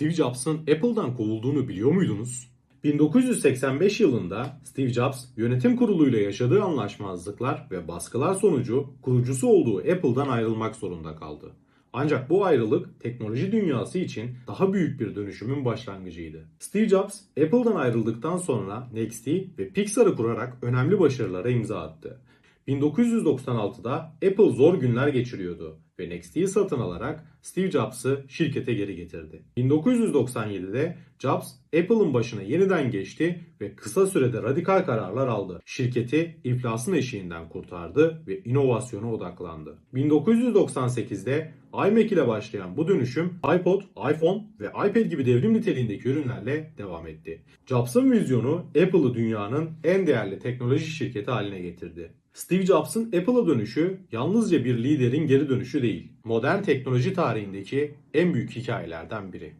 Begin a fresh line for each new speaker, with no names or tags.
Steve Jobs'ın Apple'dan kovulduğunu biliyor muydunuz? 1985 yılında Steve Jobs yönetim kuruluyla yaşadığı anlaşmazlıklar ve baskılar sonucu kurucusu olduğu Apple'dan ayrılmak zorunda kaldı. Ancak bu ayrılık teknoloji dünyası için daha büyük bir dönüşümün başlangıcıydı. Steve Jobs, Apple'dan ayrıldıktan sonra Next'i ve Pixar'ı kurarak önemli başarılara imza attı. 1996'da Apple zor günler geçiriyordu ve Next'i satın alarak Steve Jobs'ı şirkete geri getirdi. 1997'de Jobs Apple'ın başına yeniden geçti ve kısa sürede radikal kararlar aldı. Şirketi iflasın eşiğinden kurtardı ve inovasyona odaklandı. 1998'de iMac ile başlayan bu dönüşüm iPod, iPhone ve iPad gibi devrim niteliğindeki ürünlerle devam etti. Jobs'ın vizyonu Apple'ı dünyanın en değerli teknoloji şirketi haline getirdi. Steve Jobs'ın Apple'a dönüşü yalnızca bir liderin geri dönüşü değil, modern teknoloji tarihindeki en büyük hikayelerden biri.